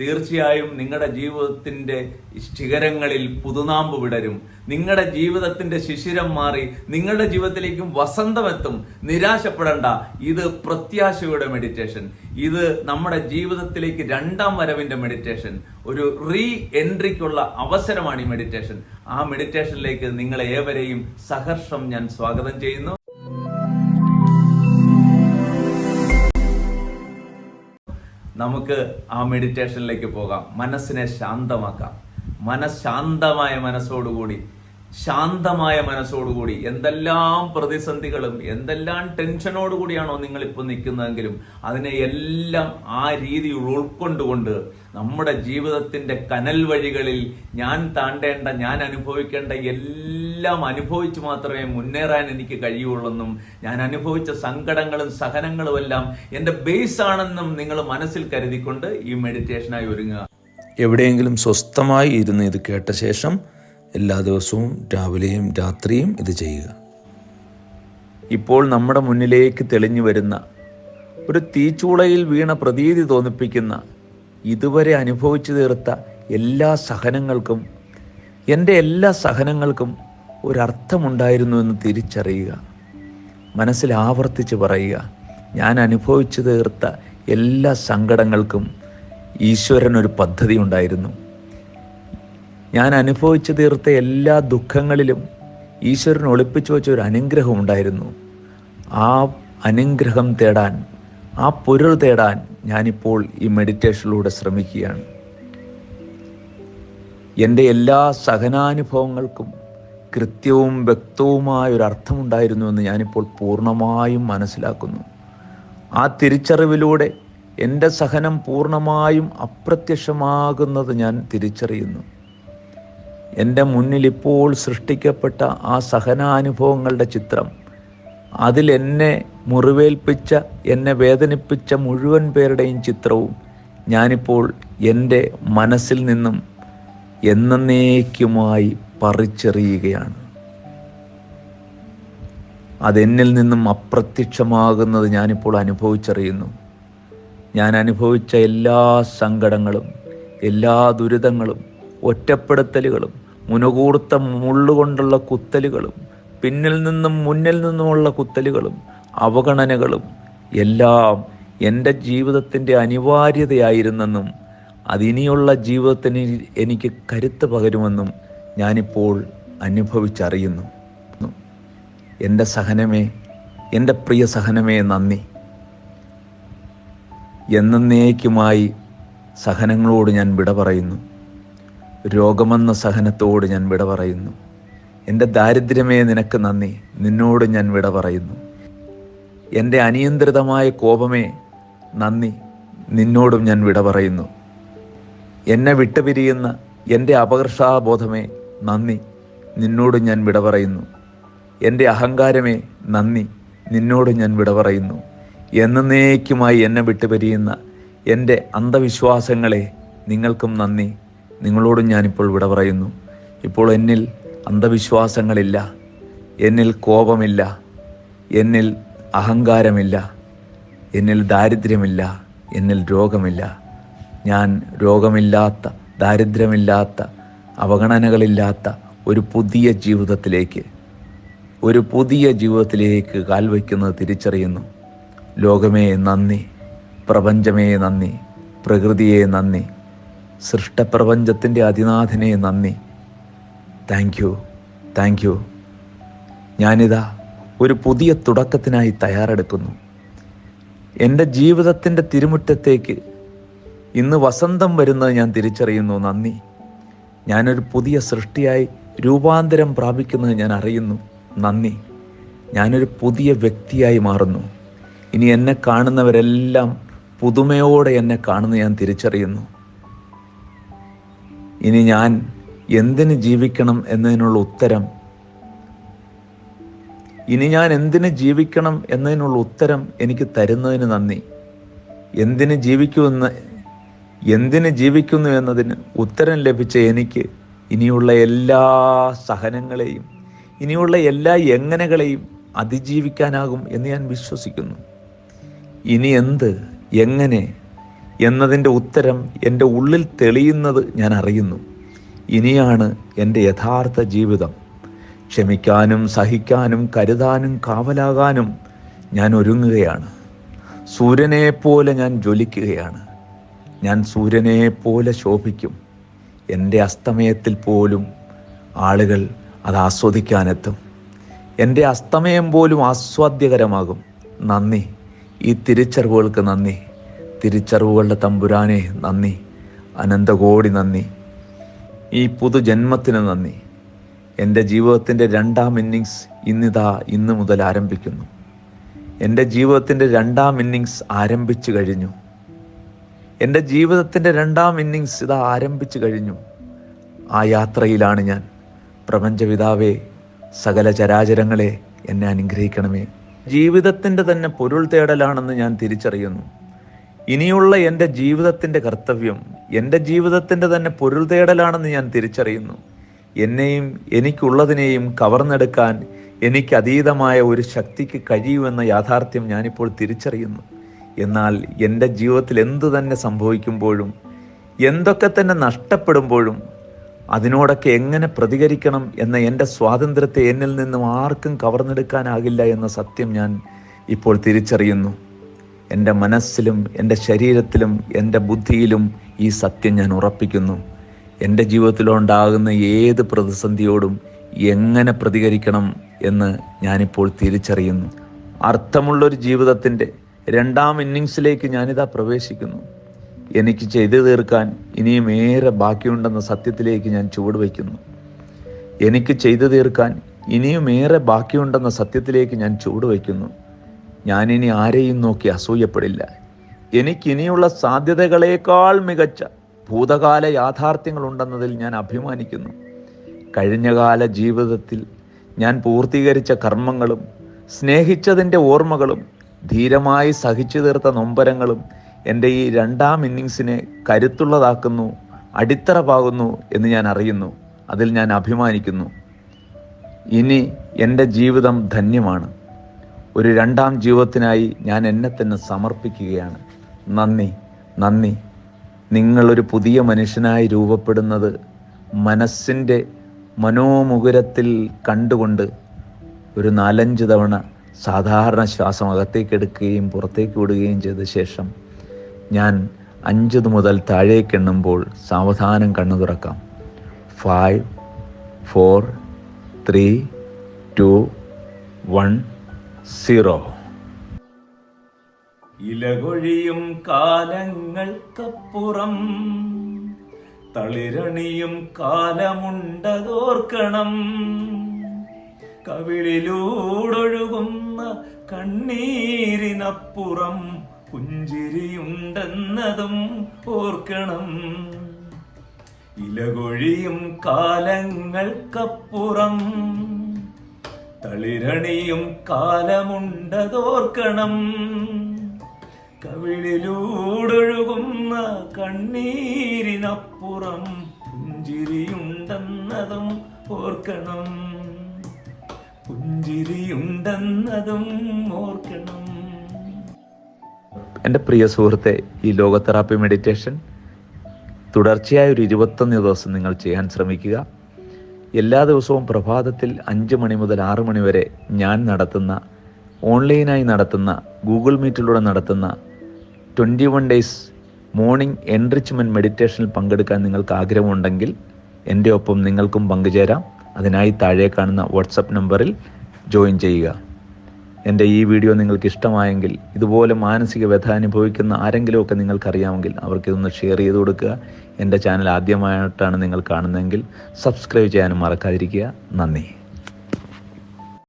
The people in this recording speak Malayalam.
തീർച്ചയായും നിങ്ങളുടെ ജീവിതത്തിന്റെ ശിഖരങ്ങളിൽ പുതുനാമ്പ് വിടരും. നിങ്ങളുടെ ജീവിതത്തിന്റെ ശിശിരം മാറി നിങ്ങളുടെ ജീവിതത്തിലേക്കും വസന്തമെത്തും നിരാശപ്പെടേണ്ട. ഇത് പ്രത്യാശയുടെ മെഡിറ്റേഷൻ ഇത് നമ്മുടെ ജീവിതത്തിലേക്ക് രണ്ടാം വരവിന്റെ മെഡിറ്റേഷൻ ഒരു റീ എൻട്രിക്കുള്ള അവസരമാണ് ഈ മെഡിറ്റേഷൻ ആ മെഡിറ്റേഷനിലേക്ക് നിങ്ങളെ ഏവരെയും സഹർഷം ഞാൻ സ്വാഗതം ചെയ്യുന്നു. നമുക്ക് ആ മെഡിറ്റേഷനിലേക്ക് പോകാം. മനസ്സിനെ ശാന്തമാക്കാം. മനഃശാന്തമായ മനസ്സോടുകൂടി ശാന്തമായ മനസ്സോടുകൂടി എന്തെല്ലാം പ്രതിസന്ധികളും എന്തെല്ലാം ടെൻഷനോടുകൂടിയാണോ നിങ്ങളിപ്പോൾ നിൽക്കുന്നതെങ്കിലും അതിനെ എല്ലാം ആ രീതിയിൽ ഉൾക്കൊണ്ടുകൊണ്ട് നമ്മുടെ ജീവിതത്തിന്റെ കനൽ വഴികളിൽ ഞാൻ താണ്ടേണ്ട ഞാൻ അനുഭവിക്കേണ്ട എല്ലാം അനുഭവിച്ച് മാത്രമേ മുന്നേറാൻ എനിക്ക് കഴിയുള്ളെന്നും ഞാൻ അനുഭവിച്ച സങ്കടങ്ങളും സഹനങ്ങളും എല്ലാം എന്റെ ബേസ് ആണെന്നും നിങ്ങൾ മനസ്സിൽ കരുതിക്കൊണ്ട് ഈ മെഡിറ്റേഷനായി ഒരുങ്ങുക. എവിടെയെങ്കിലും സ്വസ്ഥമായി ഇരുന്ന് ഇത് കേട്ട ശേഷം എല്ലാ ദിവസവും രാവിലെയും രാത്രിയും ഇത് ചെയ്യുക. ഇപ്പോൾ നമ്മുടെ മുന്നിലേക്ക് തെളിഞ്ഞു വരുന്ന ഒരു തീച്ചൂളയിൽ വീണ പ്രതീതി തോന്നിപ്പിക്കുന്ന ഇതുവരെ അനുഭവിച്ചു തീർത്ത എല്ലാ സഹനങ്ങൾക്കും എന്റെ എല്ലാ സഹനങ്ങൾക്കും ഒരർത്ഥമുണ്ടായിരുന്നു എന്ന് തിരിച്ചറിയുക. മനസ്സിൽ ആവർത്തിച്ച് പറയുക ഞാൻ അനുഭവിച്ചു തീർത്ത എല്ലാ സങ്കടങ്ങൾക്കും ഈശ്വരനൊരു പദ്ധതി ഉണ്ടായിരുന്നു. ഞാൻ അനുഭവിച്ചു തീർത്ത എല്ലാ ദുഃഖങ്ങളിലും ഈശ്വരൻ ഒളിപ്പിച്ചു വെച്ച ഒരു അനുഗ്രഹം ഉണ്ടായിരുന്നു. ആ അനുഗ്രഹം തേടാൻ ആ പൊരുൾ തേടാൻ ഞാനിപ്പോൾ ഈ മെഡിറ്റേഷനിലൂടെ ശ്രമിക്കുകയാണ്. എന്റെ എല്ലാ സഹനാനുഭവങ്ങൾക്കും കൃത്യവും വ്യക്തവുമായ ഒരു അർത്ഥമുണ്ടായിരുന്നു എന്ന് ഞാനിപ്പോൾ പൂർണമായും മനസ്സിലാക്കുന്നു. ആ തിരിച്ചറിവിലൂടെ എന്റെ സഹനം പൂർണമായും അപ്രത്യക്ഷമാകുന്നത് ഞാൻ തിരിച്ചറിയുന്നു. എന്റെ മുന്നിൽ ഇപ്പോൾ സൃഷ്ടിക്കപ്പെട്ട ആ സഹനാനുഭവങ്ങളുടെ ചിത്രം അതിൽ എന്നെ മുറിവേൽപ്പിച്ച എന്നെ വേദനിപ്പിച്ച മുഴുവൻ പേരുടെയും ചിത്രവും ഞാനിപ്പോൾ എന്റെ മനസ്സിൽ നിന്നും എന്നേക്കുമായി പറിച്ചെറിയുകയാണ്. അതെന്നിൽ നിന്നും അപ്രത്യക്ഷമാകുന്നത് ഞാനിപ്പോൾ അനുഭവിച്ചറിയുന്നു. ഞാൻ അനുഭവിച്ച എല്ലാ സങ്കടങ്ങളും എല്ലാ ദുരിതങ്ങളും ഒറ്റപ്പെടുത്തലുകളും മുനകൂർത്ത മുള്ളുകൊണ്ടുള്ള കുത്തലുകളും പിന്നിൽ നിന്നും മുന്നിൽ നിന്നുമുള്ള കുത്തലുകളും അവഗണനകളും എല്ലാം എന്റെ ജീവിതത്തിന്റെ അനിവാര്യതയായിരുന്നെന്നും അതിനിയുള്ള ജീവിതത്തിന് എനിക്ക് കരുത്ത് പകരുമെന്നും ഞാനിപ്പോൾ അനുഭവിച്ചറിയുന്നു. എന്റെ സഹനമേ എന്റെ പ്രിയ സഹനമേ നന്ദി. എന്നേക്കുമായി സഹനങ്ങളോട് ഞാൻ വിട പറയുന്നു. രോഗമെന്ന സഹനത്തോട് ഞാൻ വിട പറയുന്നു. എന്റെ ദാരിദ്ര്യമേ നിനക്ക് നന്ദി. നിന്നോട് ഞാൻ വിട പറയുന്നു. എന്റെ അനിയന്ത്രിതമായ കോപമേ നന്ദി. നിന്നോടും ഞാൻ വിട പറയുന്നു. എന്നെ വിട്ടുപിരിയുന്ന എന്റെ അപകർഷാബോധമേ നന്ദി. നിന്നോട് ഞാൻ വിട പറയുന്നു. എന്റെ അഹങ്കാരമേ നന്ദി. നിന്നോട് ഞാൻ വിട പറയുന്നു. എന്നേക്കുമായി എന്നെ വിട്ടുപിരിയുന്ന എന്റെ അന്ധവിശ്വാസങ്ങളെ നിങ്ങൾക്കും നന്ദി. നിങ്ങളോടും ഞാനിപ്പോൾ വിട പറയുന്നു. ഇപ്പോൾ എന്നിൽ അന്ധവിശ്വാസങ്ങളില്ല. എന്നിൽ കോപമില്ല. എന്നിൽ അഹങ്കാരമില്ല. എന്നിൽ ദാരിദ്ര്യമില്ല. എന്നിൽ രോഗമില്ല. ഞാൻ രോഗമില്ലാത്ത ദാരിദ്ര്യമില്ലാത്ത അവഗണനകളില്ലാത്ത ഒരു പുതിയ ജീവിതത്തിലേക്ക് ഒരു പുതിയ ജീവിതത്തിലേക്ക് കാൽവയ്ക്കുന്നത് തിരിച്ചറിയുന്നു. ലോകമേ നന്ദി പ്രപഞ്ചമേ നന്ദി പ്രകൃതിയെ നന്ദി സൃഷ്ടപ്രപഞ്ചത്തിന്റെ അതിനാഥനെ നന്ദി. താങ്ക് യു താങ്ക് യു ഞാനിതാ ഒരു പുതിയ തുടക്കത്തിനായി തയ്യാറെടുക്കുന്നു. എന്റെ ജീവിതത്തിന്റെ തിരുമുറ്റത്തേക്ക് ഇന്ന് വസന്തം വരുന്നത് ഞാൻ തിരിച്ചറിയുന്നു. നന്ദി. ഞാനൊരു പുതിയ സൃഷ്ടിയായി രൂപാന്തരം പ്രാപിക്കുന്നത് ഞാൻ അറിയുന്നു. നന്ദി. ഞാനൊരു പുതിയ വ്യക്തിയായി മാറുന്നു. ഇനി എന്നെ കാണുന്നവരെല്ലാം പുതുമയോടെ എന്നെ കാണുന്നു ഞാൻ തിരിച്ചറിയുന്നു. ഇനി ഞാൻ എന്തിന് ജീവിക്കണം എന്നതിനുള്ള ഉത്തരം? ഇനി ഞാൻ എന്തിന് ജീവിക്കണം എന്നതിനുള്ള ഉത്തരം എനിക്ക് തരുന്നതിന് നന്ദി. എന്തിന് ജീവിക്കുമെന്ന് എന്തിന് ജീവിക്കുന്നു എന്നതിന് ഉത്തരം ലഭിച്ച എനിക്ക് ഇനിയുള്ള എല്ലാ സഹനങ്ങളെയും ഇനിയുള്ള എല്ലാ എങ്ങനെകളെയും അതിജീവിക്കാനാകും എന്ന് ഞാൻ വിശ്വസിക്കുന്നു. ഇനി എന്ത് എങ്ങനെ എന്നതിന്റെ ഉത്തരം എന്റെ ഉള്ളിൽ തെളിയുന്നത് ഞാൻ അറിയുന്നു. ഇനിയാണ് എന്റെ യഥാർത്ഥ ജീവിതം. ക്ഷമിക്കാനും സഹിക്കാനും കരുതാനും കാവലാകാനും ഞാൻ ഒരുങ്ങുകയാണ്. സൂര്യനെ പോലെ ഞാൻ ജ്വലിക്കുകയാണ്. ഞാൻ സൂര്യനെ പോലെ ശോഭിക്കും. എന്റെ അസ്തമയത്തിൽ പോലും ആളുകൾ അത് ആസ്വദിക്കാനെത്തും. എന്റെ അസ്തമയം പോലും ആസ്വാദ്യകരമാകും. നന്ദി. ഈ തിരിച്ചറിവുകൾക്ക് നന്ദി. തിരിച്ചറിവുകളുടെ തമ്പുരാനെ നന്ദി. അനന്തകോടി നന്ദി. ഈ പുതുജന്മത്തിന് നന്ദി. എന്റെ ജീവിതത്തിന്റെ രണ്ടാം ഇന്നിങ്സ് ഇന്നിതാ ഇന്ന് മുതൽ ആരംഭിക്കുന്നു. എന്റെ ജീവിതത്തിന്റെ രണ്ടാം ഇന്നിങ്സ് ആരംഭിച്ചു കഴിഞ്ഞു. എന്റെ ജീവിതത്തിന്റെ രണ്ടാം ഇന്നിങ്സ് ഇത് ആരംഭിച്ചു കഴിഞ്ഞു. ആ യാത്രയിലാണ് ഞാൻ. പ്രപഞ്ചപിതാവേ സകല ചരാചരങ്ങളെ എന്നെ അനുഗ്രഹിക്കണമേ. ജീവിതത്തിന്റെ തന്നെ പൊരുൾ തേടലാണെന്ന് ഞാൻ തിരിച്ചറിയുന്നു. ഇനിയുള്ള എന്റെ ജീവിതത്തിന്റെ കർത്തവ്യം എന്റെ ജീവിതത്തിന്റെ തന്നെ പൊരുൾ തേടലാണെന്ന് ഞാൻ തിരിച്ചറിയുന്നു. എന്നെയും എനിക്കുള്ളതിനെയും കവർന്നെടുക്കാൻ എനിക്ക് അതീതമായ ഒരു ശക്തിക്ക് കഴിയുമെന്ന യാഥാർത്ഥ്യം ഞാനിപ്പോൾ തിരിച്ചറിയുന്നു. എന്നാൽ എന്റെ ജീവിതത്തിൽ എന്തു തന്നെ സംഭവിക്കുമ്പോഴും എന്തൊക്കെ തന്നെ നഷ്ടപ്പെടുമ്പോഴും അതിനോടൊക്കെ എങ്ങനെ പ്രതികരിക്കണം എന്ന എന്റെ സ്വാതന്ത്ര്യത്തെ എന്നിൽ നിന്നും ആർക്കും കവർന്നെടുക്കാനാകില്ല എന്ന സത്യം ഞാൻ ഇപ്പോൾ തിരിച്ചറിയുന്നു. എന്റെ മനസ്സിലും എന്റെ ശരീരത്തിലും എന്റെ ബുദ്ധിയിലും ഈ സത്യം ഞാൻ ഉറപ്പിക്കുന്നു. എന്റെ ജീവിതത്തിലുണ്ടാകുന്ന ഏത് പ്രതിസന്ധിയോടും എങ്ങനെ പ്രതികരിക്കണം എന്ന് ഞാനിപ്പോൾ തിരിച്ചറിയുന്നു. അർത്ഥമുള്ളൊരു ജീവിതത്തിന്റെ രണ്ടാം ഇന്നിങ്സിലേക്ക് ഞാനിതാ പ്രവേശിക്കുന്നു. എനിക്ക് ചെയ്തു തീർക്കാൻ ഇനിയും ഏറെ ബാക്കിയുണ്ടെന്ന സത്യത്തിലേക്ക് ഞാൻ ചുവട് വയ്ക്കുന്നു. എനിക്ക് ചെയ്തു തീർക്കാൻ ഇനിയും ഏറെ ബാക്കിയുണ്ടെന്ന സത്യത്തിലേക്ക് ഞാൻ ചുവട് വയ്ക്കുന്നു. ഞാനിനി ആരെയും നോക്കി അസൂയപ്പെടില്ല. എനിക്കിനിയുള്ള സാധ്യതകളേക്കാൾ മികച്ച ഭൂതകാല യാഥാർത്ഥ്യങ്ങളുണ്ടെന്നതിൽ ഞാൻ അഭിമാനിക്കുന്നു. കഴിഞ്ഞകാല ജീവിതത്തിൽ ഞാൻ പൂർത്തീകരിച്ച കർമ്മങ്ങളും സ്നേഹിച്ചതിന്റെ ഓർമ്മകളും ധീരമായി സഹിച്ചു തീർത്ത നൊമ്പരങ്ങളും എന്റെ ഈ രണ്ടാം ഇന്നിങ്സിനെ കരുത്തുള്ളതാക്കുന്നു അടിത്തറ പാകുന്നു എന്ന് ഞാൻ അറിയുന്നു. അതിൽ ഞാൻ അഭിമാനിക്കുന്നു. ഇനി എന്റെ ജീവിതം ധന്യമാണ്. ഒരു രണ്ടാം ജീവിതത്തിനായി ഞാൻ എന്നെ തന്നെ സമർപ്പിക്കുകയാണ്. നന്ദി നന്ദി. നിങ്ങളൊരു പുതിയ മനുഷ്യനായി രൂപപ്പെടുന്നത് മനസ്സിന്റെ മനോമുകുരത്തിൽ കണ്ടുകൊണ്ട് ഒരു നാലഞ്ച് തവണ സാധാരണ ശ്വാസം അകത്തേക്ക് എടുക്കുകയും പുറത്തേക്ക് വിടുകയും ചെയ്ത ശേഷം ഞാൻ അഞ്ചത് മുതൽ താഴേക്ക് എണ്ണുമ്പോൾ സാവധാനം കണ്ണു തുറക്കാം. Five four three two one zero ഇലകൊഴിയും കാലങ്ങൾക്കപ്പുറം തളിരണിയും കാലമുണ്ടതോർക്കണം. കവിളിലൂടൊഴുകുന്ന കണ്ണീരിനപ്പുറം പുഞ്ചിരിയുണ്ടെന്നതും ഓർക്കണം. ഇലകൊഴിയും കാലങ്ങൾക്കപ്പുറം തളിരണിയും കാലമുണ്ടതോർക്കണം. കവിളിലൂടൊഴുകുന്ന കണ്ണീരിനപ്പുറം പുഞ്ചിരിയുണ്ടെന്നതും ഓർക്കണം. പുഞ്ചിരിയുണ്ടെന്നതും ഓർക്കണം. എന്റെ പ്രിയ സുഹൃത്തെ ഈ ലോക തെറാപ്പി മെഡിറ്റേഷൻ തുടർച്ചയായ ഒരു ഇരുപത്തൊന്ന് ദിവസം നിങ്ങൾ ചെയ്യാൻ ശ്രമിക്കുക. എല്ലാ ദിവസവും പ്രഭാതത്തിൽ അഞ്ച് മണി മുതൽ ആറ് മണി വരെ ഞാൻ നടത്തുന്ന ഓൺലൈനായി നടത്തുന്ന ഗൂഗിൾ മീറ്റിലൂടെ നടത്തുന്ന twenty one days morning enrichment മെഡിറ്റേഷനിൽ പങ്കെടുക്കാൻ നിങ്ങൾക്ക് ആഗ്രഹമുണ്ടെങ്കിൽ എന്റെ ഒപ്പം നിങ്ങൾക്കും പങ്കുചേരാം. അതിനായി താഴെ കാണുന്ന വാട്സപ്പ് നമ്പറിൽ ജോയിൻ ചെയ്യുക. എന്റെ ഈ വീഡിയോ നിങ്ങൾക്ക് ഇഷ്ടമായെങ്കിൽ ഇതുപോലെ മാനസിക വ്യഥ അനുഭവിക്കുന്ന ആരെങ്കിലുമൊക്കെ നിങ്ങൾക്കറിയാമെങ്കിൽ അവർക്കിതൊന്ന് ഷെയർ ചെയ്ത് കൊടുക്കുക. എന്റെ ചാനൽ ആദ്യമായിട്ടാണ് നിങ്ങൾ കാണുന്നതെങ്കിൽ സബ്സ്ക്രൈബ് ചെയ്യാനും മറക്കാതിരിക്കുക. നന്ദി.